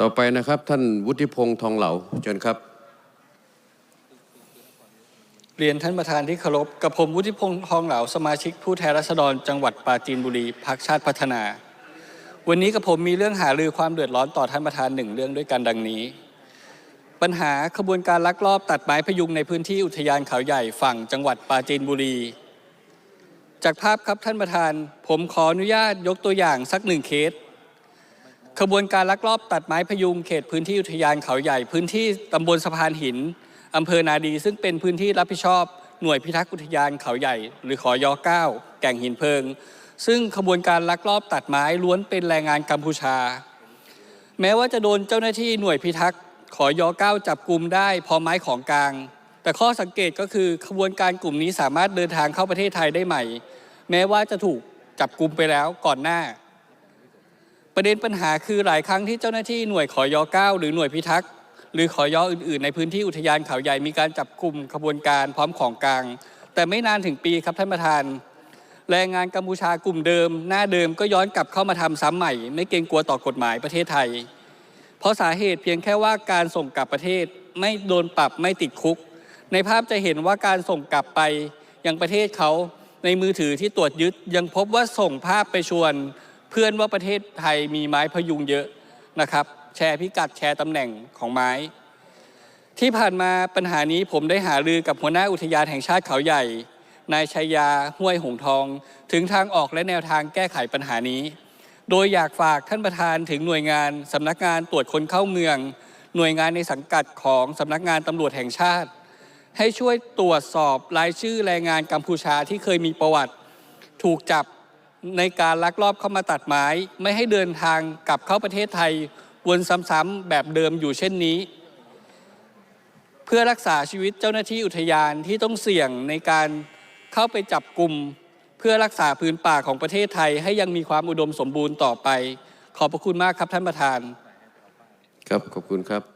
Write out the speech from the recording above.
ต่อไปนะครับ ท่านวุฒิพงษ์ทองเหลาเชิญครับ เรียนท่านประธานที่เคารพกับผมวุฒิพงษ์ทองเหลาสมาชิกผู้แทนราษฎรจังหวัดปราจีนบุรีพักชาติพัฒนา วันนี้กับผมมีเรื่องหารือความเดือดร้อนต่อท่านประธานหนึ่งเรื่องด้วยกันดังนี้ ปัญหาขบวนการลักลอบตัดไม้พยุงในพื้นที่อุทยานเขาใหญ่ฝั่งจังหวัดปราจีนบุรี จากภาพครับท่านประธาน ผมขออนุญาตยกตัวอย่างสักหนึ่งเคส ขบวนการลักลอบตัดไม้พยุงเขตพื้นที่อุทยานเขาใหญ่ พื้นที่ตำบลสะพานหินอำเภอนาดี ซึ่งเป็นพื้นที่รับผิดชอบหน่วยพิทักษ์อุทยานเขาใหญ่ หรือขอยอ9แก่งหินเพลิง ซึ่งขบวนการลักลอบตัดไม้ล้วนเป็นแรงงานกัมพูชา แม้ว่าจะโดนเจ้าหน้าที่หน่วยพิทักษ์ ขอย9จับกลุ่มได้พร้อมไม้ของกลาง แต่ข้อสังเกตก็คือขบวนการกลุ่มนี้สามารถเดินทางเข้าประเทศไทยได้ใหม่ แม้ว่าจะถูกจับกลุ่มไปแล้วก่อนหน้า ประเด็นปัญหาคือหลายครั้งที่เจ้าหน้าที่หน่วยขอย9หรือหน่วยพิทักษ์หรือขอยออื่นๆ ในพื้นที่อุทยานเขาใหญ่มีการจับกลุ่มขบวนการพร้อมของกลาง แต่ไม่นานถึงปีครับท่านประธาน แรงงานกัมพูชากลุ่มเดิม หน้าเดิมก็ย้อนกลับเข้ามาทำซ้ำใหม่ ไม่เกรงกลัวต่อกฎหมายประเทศไทย เพราะสาเหตุเพียงแค่ว่าการส่งกลับประเทศไม่โดนปรับไม่ติดคุก ในภาพจะเห็นว่าการส่งกลับไปยังประเทศเขาในมือถือที่ตรวจยึดยังพบว่าส่งภาพไปชวน เพื่อนว่าประเทศไทยมีไม้พยุงเยอะนะครับ แชร์พิกัดแชร์ตำแหน่งของไม้ ที่ผ่านมาปัญหานี้ผมได้หารือกับหัวหน้าอุทยานแห่งชาติเขาใหญ่นายชัยยาห้วยหงทอง ถึงทางออกและแนวทางแก้ไขปัญหานี้ โดยอยากฝากท่านประธานถึงหน่วยงานสำนักงานตรวจคนเข้าเมือง หน่วยงานในสังกัดของสำนักงานตำรวจแห่งชาติ ให้ช่วยตรวจสอบรายชื่อแรงงานกัมพูชาที่เคยมีประวัติ ถูกจับในการลักลอบเข้ามาตัดไม้ ไม่ให้เดินทางกลับเข้าประเทศไทยวนซ้ำๆแบบเดิมอยู่เช่นนี้ เพื่อรักษาชีวิตเจ้าหน้าที่อุทยานที่ต้องเสี่ยงในการเข้าไปจับกลุ่ม พื่อรักษาพื้นป่าของประเทศไทยให้ยังมีความอุดมสมบูรณ์ต่อไป ขอบพระคุณมากครับท่านประธาน ครับ ขอบคุณครับ